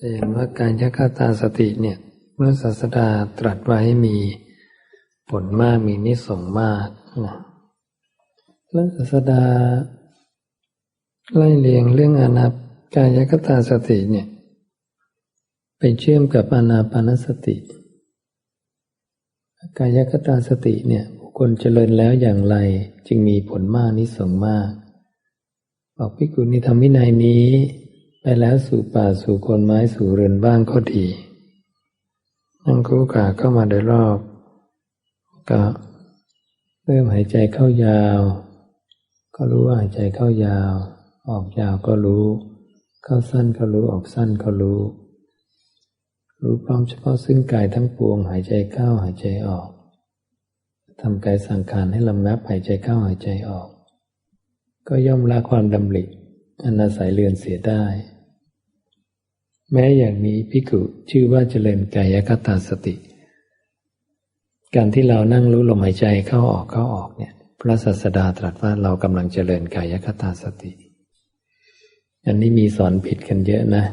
จะเห็นว่าการยักตาสติเนี่ย เมื่อศาสดาตรัสไว้มีผลมากมีนิสงมากนะแล้วศาสดาไล่เลียงเรื่องอนาปายยคตาสติเนี่ย ไปเชื่อมกับอนาปานสติ กายคตาสติเนี่ยบุคคลเจริญแล้วอย่างไรจึงมีผลมากนิสงมาก บอกพิกุณีธรรมวินัยนี้ แล้วสู่ป่าสู่คนไม้สู่เรือนบ้างก็ดีนั่งคู่ขาเข้ามาโดยรอบ ก็เริ่มหายใจเข้ายาว ก็รู้ว่าหายใจเข้ายาว ออกยาวก็รู้ เข้าสั้นก็รู้ออกสั้นก็รู้ รู้พร้อมเฉพาะซึ่งกายทั้งปวง หายใจเข้าหายใจออกทำกายสังขารให้ลำนับหายใจเข้าหายใจออก ก็ย่อมละความดำริอันอาศัยเรือนเสียได้ แม้อย่างนี้พิกุชื่อว่าเจริญกายคตาสติ การที่เรานั่งรู้ลมหายใจเข้าออกเข้าออกเนี่ย พระศาสดาตรัสว่าเรากำลังเจริญกายคตาสติ อันนี้มีสอนผิดกันเยอะนะ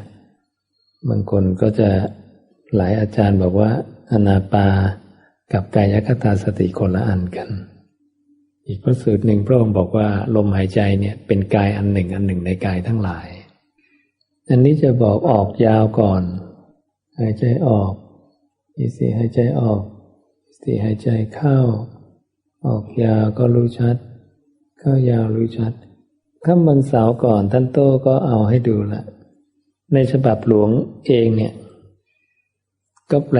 บางคนก็จะหลายอาจารย์บอกว่า อนาปากับกายคตาสติคนละอันกัน อีกพระสูตรหนึ่งพระองค์บอกว่าลมหายใจเนี่ยเป็นกายอันหนึ่งอันหนึ่งในกายทั้งหลาย อันนี้จะบอกออกยาวก่อน หายใจออกอีสี่หายใจออกสี่หายใจเข้า ออกยาวก็รู้ชัด เข้ายาวรู้ชัดข้ามวันเสาร์ก่อนท่านโต้ก็เอาให้ดูละในฉบับหลวงเองเนี่ย ก็แปล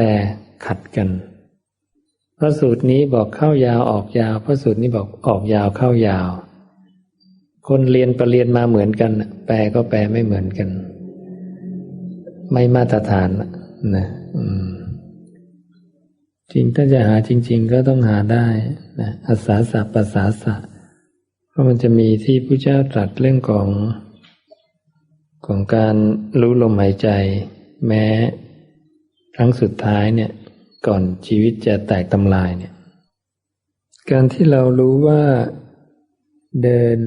ขัดกันพระสูตรนี้บอกเข้ายาวออกยาวพระสูตรนี้บอกออกยาวเข้ายาว คนเรียนประเรียนมาเหมือนกัน แปลก็แปลไม่เหมือนกัน ไม่มาตรฐานนะจริงถ้าจะหาจริง ๆ ก็ต้องหาได้นะอาสาสะภาษาสะเพราะมันจะมีที่พระเจ้าตรัสเรื่องของของการรู้ลมหายใจ แม้ครั้งสุดท้ายเนี่ย ก่อนชีวิตจะแตกทำลายเนี่ย การที่เรารู้ว่าเดิน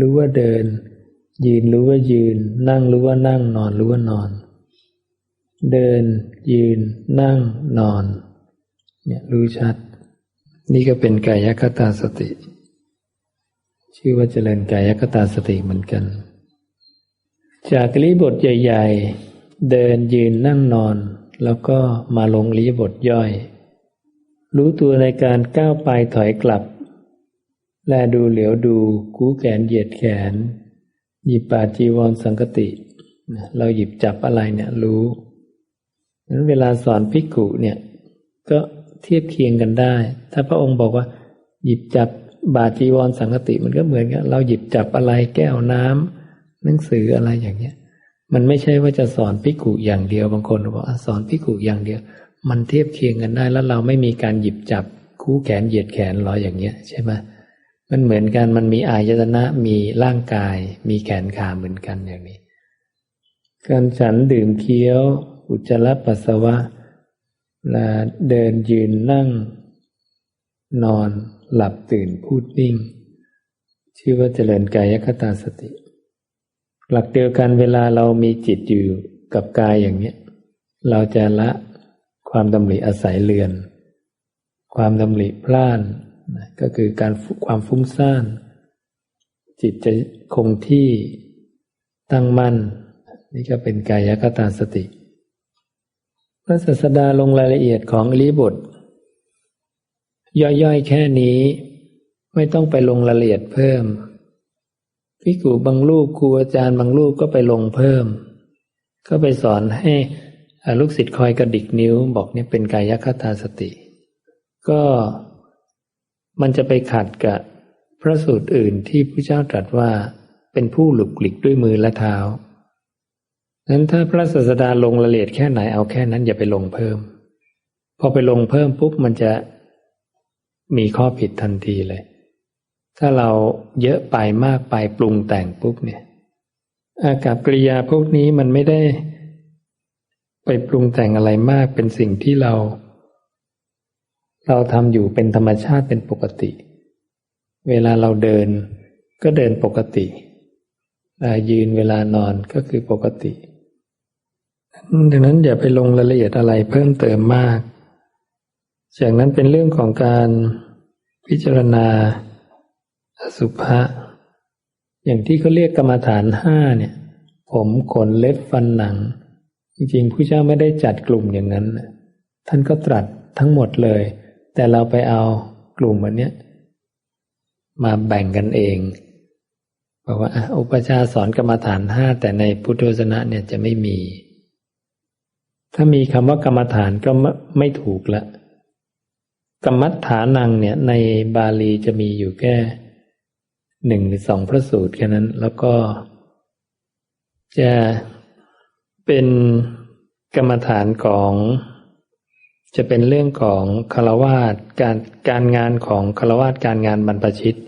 รู้ว่าเดิน ยืนรู้ว่ายืน นั่งรู้ว่านั่งนอนรู้ว่านอน เดิน ยืน นั่ง นอน เนี่ยรู้ชัด นี่ก็เป็นกายคตาสติ ชื่อว่าเจริญกายคตาสติเหมือนกัน จากลิบทใหญ่ ๆ เดินยืนนั่งนอน แล้วก็มาลงลีบทย่อย รู้ตัวในการก้าวไปถอยกลับ แลดูเหลียวดูกู้แขนเหยียดแขน หยิบปาจีวรสังกติ เราหยิบจับอะไรเนี่ยรู้ นั้นเวลาสอนพิกุเนี่ย ก็เทียบเคียงกันได้ ถ้าพระองค์บอกว่า หยิบจับบาจีวรสังกติมันก็เหมือนกันเราหยิบจับอะไรแก้วน้ำหนังสืออะไรอย่างเงี้ย มันไม่ใช่ว่าจะสอนพิกุอย่างเดียวบางคนบอกสอนพิกุอย่างเดียว มันเทียบเคียงกันได้แล้วเราไม่มีการหยิบจับคู่แขนเหยียดแขนรออย่างเงี้ย ใช่ไหมมันเหมือนกันมันมีอายตนะมีร่างกาย มีแขนขาเหมือนกันอย่างนี้ การฉันดื่มเคี้ยว อุจจาระปัสสาวะลาเดินยืนนั่ง นอนหลับตื่นพูดนิ่ง ชื่อว่าเจริญกายคตาสติ หลักเดียวกันเวลาเรามีจิตอยู่กับกายอย่างนี้เราจะละความดำริอาศัยเลือน ความดำริพล่านก็คือการความฟุ้งซ่าน จิตจะคงที่ตั้งมั่น นี่ก็เป็นกายคตาสติ พระศาสดาลงรายละเอียดของอริบท ย่อยๆแค่นี้ ไม่ต้องไปลงรายละเอียดเพิ่มพิกูบางลูกครูอาจารย์บางลูกก็ไปลงเพิ่ม ก็ไปสอนให้ลูกศิษย์คอยกระดิกนิ้ว บอกเนี่ยเป็นกายคตาสติ ก็มันจะไปขัดกับพระสูตรอื่นที่พระเจ้าตรัสว่าเป็นผู้หลุกหลิกด้วยมือและเท้า นั้นถ้าพระศาสดาลงละเอียดแค่ไหนเอาแค่นั้นอย่าไปลงเพิ่ม พอไปลงเพิ่มปุ๊บมันจะมีข้อผิดทันทีเลย ถ้าเราเยอะไปมากไปปรุงแต่งปุ๊บเนี่ย อากับกริยาพวกนี้มันไม่ได้ ไปปรุงแต่งอะไรมากเป็นสิ่งที่เรา เราทำอยู่เป็นธรรมชาติเป็นปกติ เวลาเราเดินก็เดินปกติยืนเวลานอนก็คือปกติ ดังนั้นอย่าไปลงรายละเอียดอะไรเพิ่มเติมมาก จากนั้นเป็นเรื่องของการพิจารณาอสุภะ อย่างที่เขาเรียกกรรมฐานห้าเนี่ย ผมขนเล็บฟันหนัง จริงๆผู้เจ้าไม่ได้จัดกลุ่มอย่างนั้น ท่านก็ตรัสทั้งหมดเลย แต่เราไปเอากลุ่มวันนี้มาแบ่งกันเองบอกว่าอุปชาสอนกรรมฐานห้าแต่ในพุทธศาสนาเนี่ยจะไม่มี ถ้ามีคำว่ากรรมฐานก็ไม่ถูกละกรรมฐานังเนี่ยในบาลีจะมีอยู่แค่หนึ่งหรือสองพระสูตรแค่นั้น แล้วก็ จะเป็นกรรมฐานของ จะเป็นเรื่องของคารวาสการการงานของคารวาสการงานบรรพชิต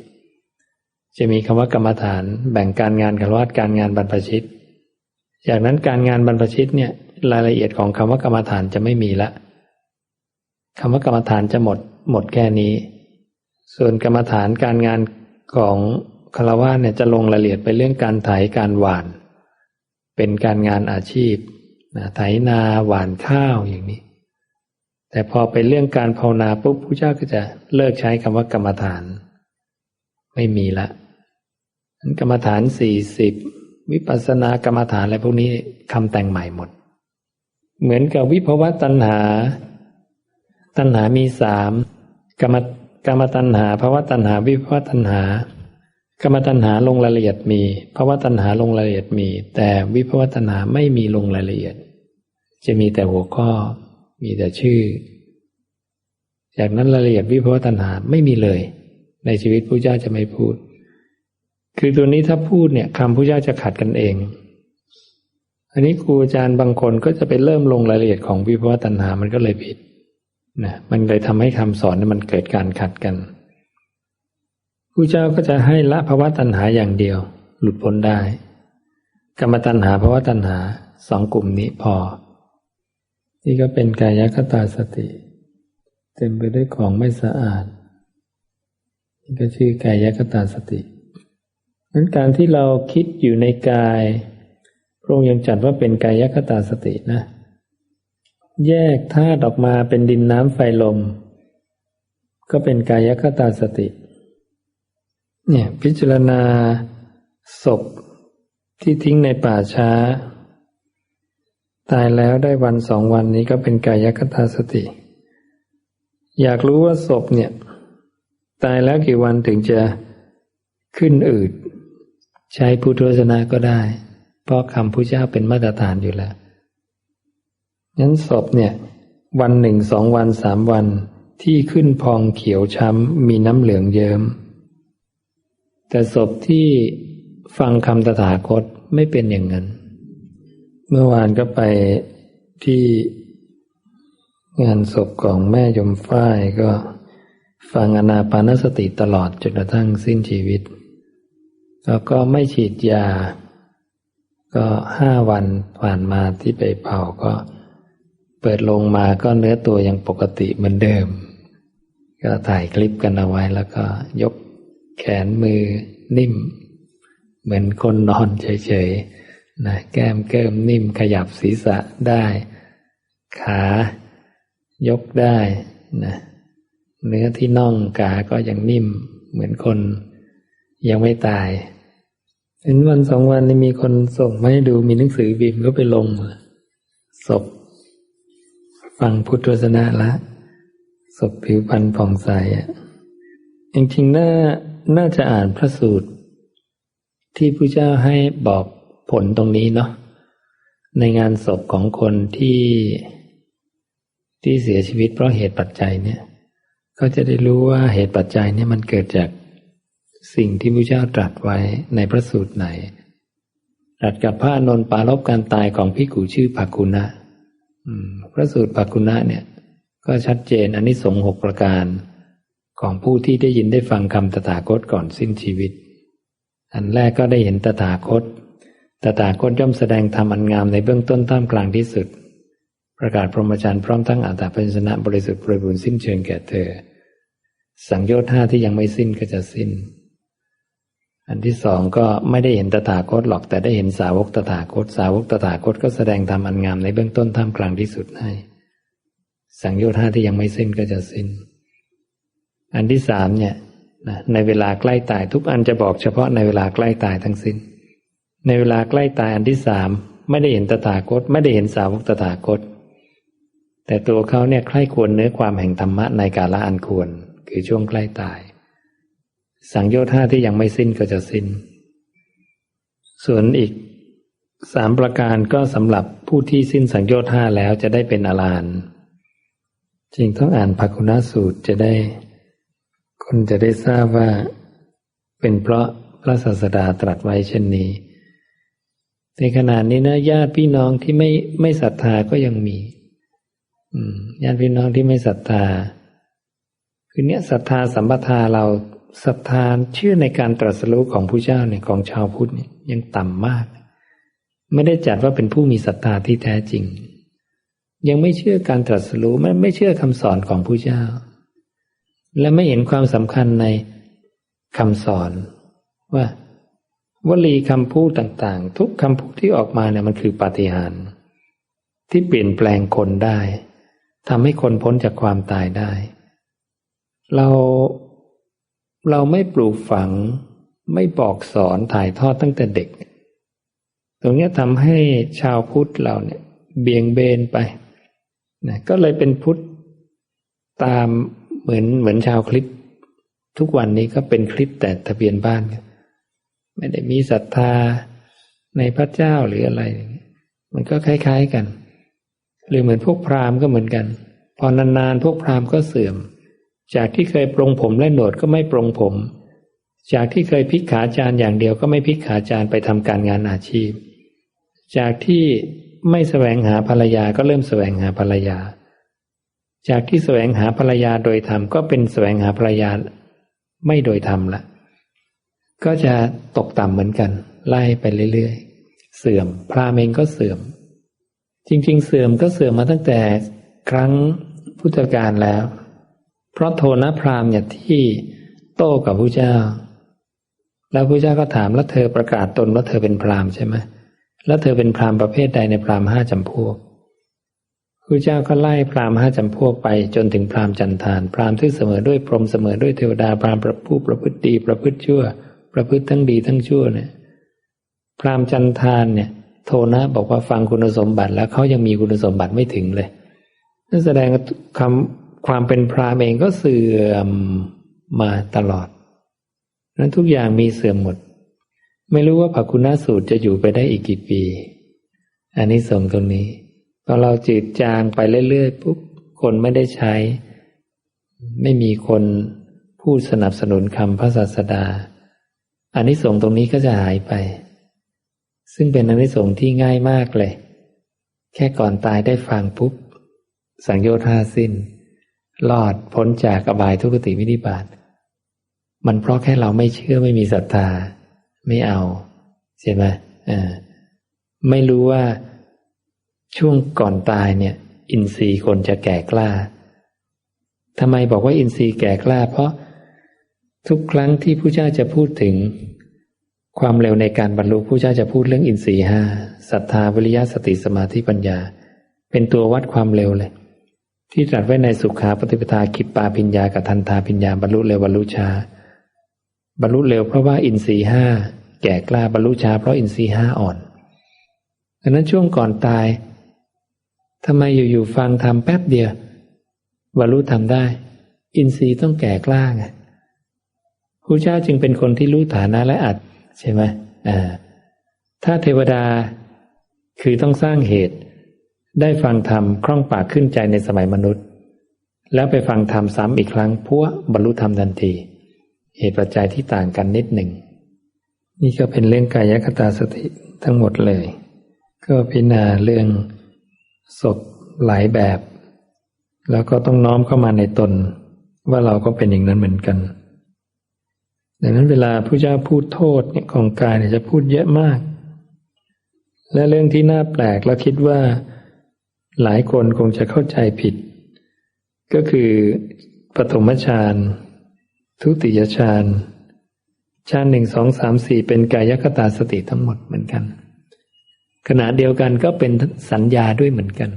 จะมีคำว่ากรรมฐาน แบ่งการงานคารวาสการงานบรรพชิต จากนั้นการงานบรรพชิตเนี่ย รายละเอียดของคำว่ากรรมฐานจะไม่มีละคำว่ากรรมฐานจะหมดหมดแค่นี้ ส่วนกรรมฐานการงานของคารวะเนี่ยจะลงรายละเอียดไปเรื่องการไถการหวาน เป็นการงานอาชีพนะไถนาหวานข้าวอย่างนี้ แต่พอไปเรื่องการภาวนาปุ๊บพระเจ้าก็จะเลิกใช้คำว่ากรรมฐาน ไม่มีละกรรมฐานสี่สิบวิปัสสนากรรมฐานอะไรพวกนี้คำแต่งใหม่หมด เหมือนกับวิภวตัณหา ตัณหามีสามกรรมกรรมตัณหาภาวะตัณหาวิภวตัณหากรรมตัณหาลงรายละเอียดมีภาวะตัณหาลงรายละเอียดมี แต่วิภวตัณหาไม่มีลงรายละเอียด จะมีแต่หัวข้อ มีแต่ชื่อ จากนั้นรายละเอียดวิภวตัณหาไม่มีเลย ในชีวิตพระเจ้าจะไม่พูด คือตัวนี้ถ้าพูดเนี่ยคำพระเจ้าจะขัดกันเอง อันนี้ครูอาจารย์บางคนก็จะไปเริ่มลงรายละเอียดของวิภวตัณหามันก็เลยผิดนะมันเลยทำให้คำสอนมันเกิดการขัดกันผู้เจ้าก็จะให้ละภาวะตัณหาอย่างเดียว หลุดพ้นได้ กรรมตัณหาภาวะตัณหาสองกลุ่มนี้พอ นี่ก็เป็นกายคตาสติ เต็มไปด้วยของไม่สะอาดนี่ก็ชื่อกายคตาสตินั้นการที่เราคิดอยู่ในกาย พระองค์ยังจัดว่าเป็นกายคตาสตินะ แยกธาตุออกมาเป็นดินน้ำไฟลม ก็เป็นกายคตาสติ เนี่ยพิจารณาศพที่ทิ้งในป่าช้า ตายแล้วได้วันสองวันนี้ก็เป็นกายคตาสติ อยากรู้ว่าศพเนี่ย ตายแล้วกี่วันถึงจะขึ้นอืด ใช้พุทธวจนะก็ได้ เพราะคำพุทธเจ้าเป็นมาตรฐานอยู่แล้วนั้นศพเนี่ย วันหนึ่งสองวันสามวันที่ขึ้นพองเขียวช้ำมีน้ำเหลืองเยิม้มแต่ศพที่ฟังคำตถาคตไม่เป็นอย่างนั้น เมื่อวานก็ไปที่งานศพของแม่ยมฝ้ายก็ฟังอนาปานสติตลอดจนกระทั่งสิ้นชีวิต แล้วก็ไม่ฉีดยา ก็ห้าวันผ่านมาที่ไปเผาก็เปิดลงมาก็เนื้อตัวยังปกติเหมือนเดิม ก็ถ่ายคลิปกันเอาไว้แล้วก็ยกแขนมือนิ่ม เหมือนคนนอนเฉยๆนะแก้มเกิมนิ่มขยับศีรษะได้ ขายกได้นะเนื้อที่น่องกาก็ยังนิ่ม เหมือนคนยังไม่ตาย เห็นวันสองวันนี้มีคนส่งมาให้ดูมีหนังสือบิมก็ไปลงศพฟังพุทธวจนะละศพผิวพรรณผ่องใสอะจริงๆน่าน่าจะอ่านพระสูตร ที่พระเจ้าให้บอกผลตรงนี้เนาะในงานศพของคนที่ที่เสียชีวิตเพราะเหตุปัจจัยเนี่ย ก็จะได้รู้ว่าเหตุปัจจัยเนี่ยมันเกิดจาก สิ่งที่พระเจ้าตรัสไว้ในพระสูตรไหนตรัสกับพระนนปารบการตายของพิกูชื่อภากุณะพระสูตรภากุณะเนี่ย ก็ชัดเจนอันนี้สงหกประการของผู้ที่ได้ยินได้ฟังคำตถาคตก่อนสิ้นชีวิต อันแรกก็ได้เห็นตถาคต ตถาคตย่อมแสดงธรรมอันงามในเบื้องต้นท่ามกลางที่สุด ประกาศพรหมจรรย์พร้อมทั้งอัตตาปัญชนะบริสุทธิ์บริบูรณ์สิ้นเชิงแก่เธอ สังโยชน์ห้าที่ยังไม่สิ้นก็จะสิ้น อันที่สองก็ไม่ได้เห็นตถาคตหรอกแต่ได้เห็นสาวกตถาคต สาวกตถาคตก็แสดงธรรมอันงามในเบื้องต้นท่ามกลางที่สุดให้ สังโยชน์ห้าที่ยังไม่สิ้นก็จะสิ้น อันที่สามเนี่ยในเวลาใกล้ตายทุกอันจะบอกเฉพาะในเวลาใกล้ตายทั้งสิ้น ในเวลาใกล้ตายอันที่สามไม่ได้เห็นตถาคต ไม่ได้เห็นสาวกตถาคต แต่ตัวเขาเนี่ยใคร่ควรเนื้อความแห่งธรรมะในกาละอันควร คือช่วงใกล้ตาย สังโยชน์ห้าที่ยังไม่สิ้นก็จะสิ้น ส่วนอีกสามประการก็สำหรับผู้ที่สิ้นสังโยชน์ห้าแล้วจะได้เป็นอรหันต์จริงต้องอ่านภาคุณสูตรจะได้ คนจะได้ทราบว่า เป็นเพราะพระศาสดาตรัสไว้เช่นนี้ ในขณะนี้นะญาติพี่น้องที่ไม่ไม่ศรัทธาก็ยังมีญาติพี่น้องที่ไม่ศรัทธาคือเนี้ยศรัทธาสัมปทาเรา ศรัทธาเชื่อในการตรัสรู้ของผู้เจ้าเนี่ยของชาวพุทธเนี่ยยังต่ำมาก ไม่ได้จัดว่าเป็นผู้มีศรัทธาที่แท้จริง ยังไม่เชื่อการตรัสรู้ไม่ไม่เชื่อคำสอนของผู้เจ้า และไม่เห็นความสำคัญในคำสอน ว่าวลีคำพูดต่าง ๆ ทุกคำพูดที่ออกมาเนี่ยมันคือปาฏิหาริย์ที่เปลี่ยนแปลงคนได้ทำให้คนพ้นจากความตายได้ เรา เราไม่ปลูกฝัง ไม่บอกสอนถ่ายทอดตั้งแต่เด็ก ตรงนี้ทำให้ชาวพุทธเราเนี่ย เบี่ยงเบนไปนะก็เลยเป็นพุทธตามเหมือนเหมือนชาวคริสทุกวันนี้ก็เป็นคริสแต่ทะเบียนบ้าน ไม่ได้มีศรัทธาในพระเจ้าหรืออะไร มันก็คล้าย ๆกัน หรือเหมือนพวกพราหมณ์ก็เหมือนกัน พอนานๆพวกพราหมณ์ก็เสื่อม จากที่เคยปรงผมและหนวดก็ไม่ปรงผม จากที่เคยพิกขาจารอย่างเดียวก็ไม่พิกขาจารไปทำการงานอาชีพ จากที่ไม่แสวงหาภรรยาก็เริ่มแสวงหาภรรยา จากที่แสวงหาภรรยาโดยธรรมก็เป็นแสวงหาภรรยาไม่โดยธรรมละก็จะตกต่ำเหมือนกัน ไล่ไปเรื่อยๆ เสื่อม พรามเองก็เสื่อม จริง ๆ เสื่อมก็เสื่อมมาตั้งแต่ครั้งพุทธกาลแล้ว เพราะโทนะพราหมณ์เนี่ยที่โต้กับพระเจ้า แล้วพระเจ้าก็ถามแล้วเธอประกาศตนว่าเธอเป็นพราหมณ์ใช่ไหมแล้วเธอเป็นพราหมณ์ประเภทใดในพราหมณ์ห้าจำพวกพระเจ้าก็ไล่พราหมณ์ห้าจำพวกไปจนถึงพราหมณ์จันทาน พราหมณ์ที่เสมอด้วยพรหมเสมอด้วยเทวดาพราหมณ์ประผู้ประพฤติดีประพฤติชั่ว ประพฤติทั้งดีทั้งชั่วเนี่ย พราหมณ์จันทานเนี่ย โทนะบอกว่าฟังคุณสมบัติแล้วเขายังมีคุณสมบัติไม่ถึงเลยนั่นแสดงคำ ความเป็นพรามเองก็เสื่อมมาตลอด นั้นทุกอย่างมีเสื่อมหมด ไม่รู้ว่าภคุณสูตรจะอยู่ไปได้อีกกี่ปี อันนี้ส่งตรงนี้พอเราจืดจางไปเรื่อยๆปุ๊บคนไม่ได้ใช้ ไม่มีคนพูดสนับสนุนคำพระศาสดาอันนี้สงตรงนี้ก็จะหายไป ซึ่งเป็นอันนี้สงที่ง่ายมากเลย แค่ก่อนตายได้ฟังปุ๊บสังโยชน์ห้าสิ้น รอดพ้นจากอบายทุกติวินิบาตมันเพราะแค่เราไม่เชื่อไม่มีศรัทธา ไม่เอา ใช่ไหมอ่าไม่รู้ว่าช่วงก่อนตายเนี่ย อินทรีย์คนจะแก่กล้าทำไมบอกว่าอินทรีย์แก่กล้า เพราะทุกครั้งที่ผู้เจ้าจะพูดถึงความเร็วในการบรรลุผู้เจ้าจะพูดเรื่องอินทรีห้าศรัทธาวิริยะสติสมาธิปัญญา เป็นตัววัดความเร็วเลย ที่ตรัสไว้ในสุขาปฏิปทาคิปปาพิญญากับทันทาพิญญาบรรลุเร็วบรรลุชาบรรลุเร็วเพราะว่าอินทรีห้าแก่กล้าบรรลุช้าเพราะอินทรีห้าอ่อนดังนั้นช่วงก่อนตายทำไมอยู่ๆฟังทำแป๊บเดียวบรรลุทำได้ อินทรีย์ต้องแก่กล้าไงพระเจ้าจึงเป็นคนที่รู้ฐานะและอัดใช่ไหมอ่าถ้าเทวดาคือต้องสร้างเหตุ ได้ฟังธรรมคล่องปากขึ้นใจในสมัยมนุษย์ แล้วไปฟังธรรมซ้ำอีกครั้งพัวบรรลุธรรมทันที เหตุปัจจัยที่ต่างกันนิดหนึ่ง นี่ก็เป็นเรื่องกายคตาสติทั้งหมดเลย ก็พิจารณาเรื่องศพหลายแบบ แล้วก็ต้องน้อมเข้ามาในตน ว่าเราก็เป็นอย่างนั้นเหมือนกันดังนั้นเวลาพระเจ้าพูดโทษของกายเนี่ยจะพูดเยอะมาก และเรื่องที่น่าแปลกและคิดว่า หลายคนคงจะเข้าใจผิด ก็คือปฐมฌานทุติยฌานชาติหนึ่งสองสามสี่เป็นกายคตาสติทั้งหมดเหมือนกัน ขณะเดียวกันก็เป็นสัญญาด้วยเหมือนกัน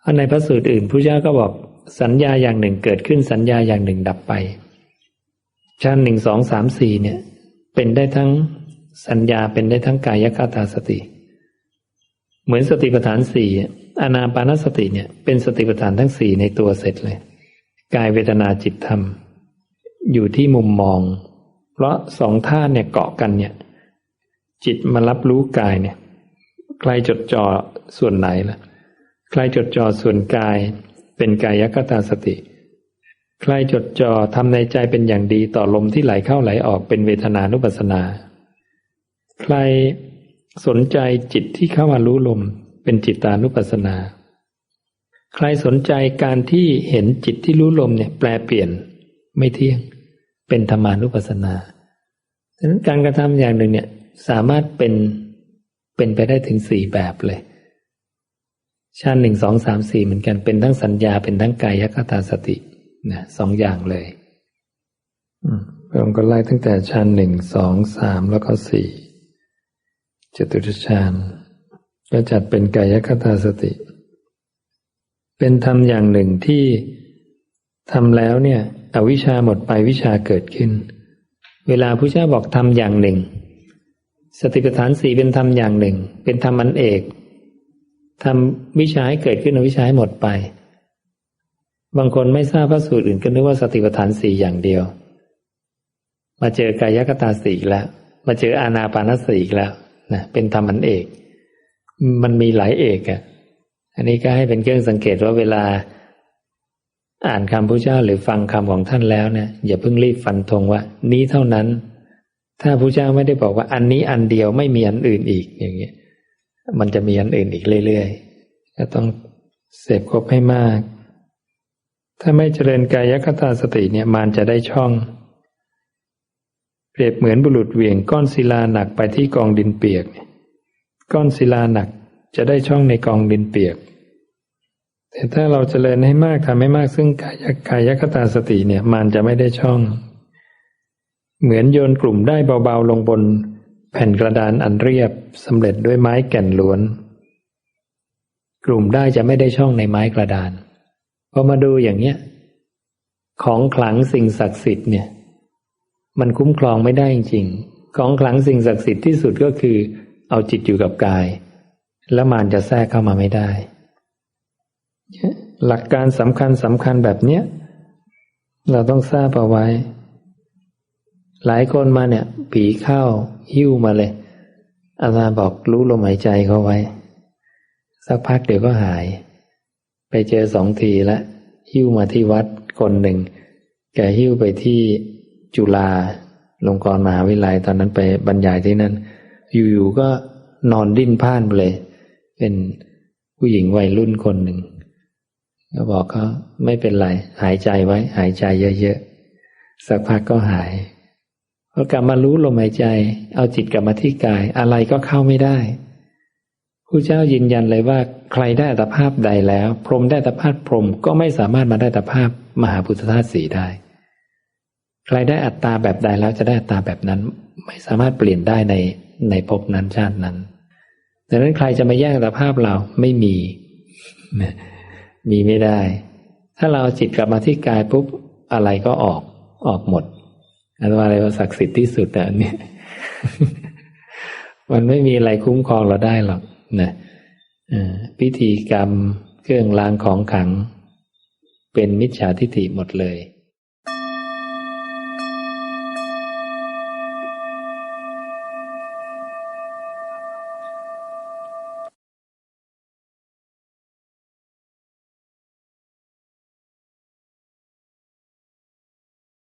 เพราะในพระสูตรอื่นพระเจ้าก็บอกสัญญาอย่างหนึ่งเกิดขึ้นสัญญาอย่างหนึ่งดับไปชาติหนึ่งสองสามสี่เนี่ย เป็นได้ทั้งสัญญาเป็นได้ทั้งกายคตาสติ เหมือนสติปัฏฐานสี่ อนาปานสติเนี่ยเป็นสติปัฏฐานทั้งสี่ในตัวเสร็จเลยกายเวทนาจิตธรรม อยู่ที่มุมมอง เพราะสองท่าเนี่ยเกาะกันเนี่ย จิตมารับรู้กายเนี่ย ใครจดจ่อส่วนไหนล่ะ ใครจดจ่อส่วนกาย เป็นกายคตาสติใครจดจ่อทำในใจเป็นอย่างดีต่อลมที่ไหลเข้าไหลออกเป็นเวทนานุปัสนา ใครสนใจจิตที่เข้ามารู้ลม เป็นจิตานุปัสนา ใครสนใจการที่เห็นจิตที่รู้ลมเนี่ย แปลเปลี่ยนไม่เที่ยง เป็นธรรมานุปัสนาดังนั้นการกระทำอย่างหนึ่งเนี่ยสามารถเป็นเป็นไปได้ถึงสี่แบบเลยชาติหนึ่งสองสามสี่เหมือนกันเป็นทั้งสัญญาเป็นทั้งกายคตาสตินะสองอย่างเลยพระองค์ก็ไล่ตั้งแต่ฌานหนึ่งสองสามแล้วก็สี่จตุตฌาน ก็จัดเป็นกายคตาสติ เป็นธรรมอย่างหนึ่งที่ทำแล้วเนี่ยอวิชาหมดไปวิชาเกิดขึ้น เวลาพระเจ้าบอกทำอย่างหนึ่ง สติปัฏฐานสี่เป็นธรรมอย่างหนึ่ง เป็นธรรมอันเอกทำวิชาให้เกิดขึ้นอวิชาให้หมดไป บางคนไม่ทราบพระสูตรอื่นก็นึกว่าสติปัฏฐานสี่อย่างเดียว มาเจอกายกตาสี่แล้ว มาเจออานาปานสี่อีกแล้วนะเป็นธรรมันเอก มันมีหลายเอกอะ่ะ อันนี้ก็ให้เป็นเครื่องสังเกตว่าเวลา อ่านคำพระเจ้าหรือฟังคำของท่านแล้วเนี่ยอย่าเพิ่งรีบฟันธงว่า นี้เท่านั้น ถ้าพระเจ้าไม่ได้บอกว่า อันนี้อันเดียวไม่มีอันอื่นอีกอย่างเงี้ยมันจะมีอันอื่นอีกเรื่อยๆก็ต้องเสพครบให้มาก ถ้าไม่เจริญกายคตาสติเนี่ยมานจะได้ช่อง เปรียบเหมือนบุรุษเหวี่ยงก้อนศิลาหนักไปที่กองดินเปียกเนี่ย ก้อนศิลาหนักจะได้ช่องในกองดินเปียก แต่ถ้าเราจเจริญให้มากทำให้มากซึ่งกายกายคตาสติเนี่ยมานจะไม่ได้ช่อง เหมือนโยนกลุ่มได้เบาๆลงบน แผ่นกระดานอันเรียบสำเร็จด้วยไม้แก่นล้วน กลุ่มได้จะไม่ได้ช่องในไม้กระดานพอมาดูอย่างเนี้ยของขลังสิ่งศักดิ์สิทธิ์เนี่ย มันคุ้มครองไม่ได้จริงๆของขลังสิ่งศักดิ์สิทธิ์ที่สุดก็คือ เอาจิตอยู่กับกาย แล้วมานจะแทรกเข้ามาไม่ได้ หลักการสำคัญสำคัญแบบเนี้ยเราต้องทราบเอาไว้ หลายคนมาเนี่ย ผีเข้าหิ้วมาเลย อาจารย์บอกรู้ลมหายใจเขาไว้ สักพักเดี๋ยวก็หาย ไปเจอสองทีล้วหิ้วมาที่วัดคนหนึ่ง แกหิ้วไปที่จุฬาลงกรณ์มหาวิทยาลัยตอนนั้นไปบรรยายที่นั่น อยู่ๆก็นอนดิ้นพ่านไปเลย เป็นผู้หญิงวัยรุ่นคนหนึ่งก็บอกเขาไม่เป็นไร หายใจไว้ หายใจเยอะๆสักพักก็หายพอกลับมารู้ลมหายใจ เอาจิตกลับมาที่กาย อะไรก็เข้าไม่ได้ผู้เจ้ายืนยันเลยว่า ใครได้อัตภาพใดแล้ว พรมได้อัตภาพพรมก็ไม่สามารถมาได้อัตภาพมหาพุทธธาตุสีได้ ใครได้อัตตาแบบใดแล้วจะได้อัตตาแบบนั้น ไม่สามารถเปลี่ยนได้ในในภพนั้นชาตินั้นดังนั้นใครจะมาแย่งอัตภาพเราไม่มี มีไม่ได้ ถ้าเราจิตกลับมาที่กายปุ๊บอะไรก็ออกออกหมดอันว่าอะไรว่าศักดิ์สิทธิ์ที่สุดอะเนี่ยมันไม่มีอะไรคุ้มครองเราได้หรอกนะพิธีกรรมเครื่องรางของขัง เป็นมิจฉาทิฏฐิหมดเลย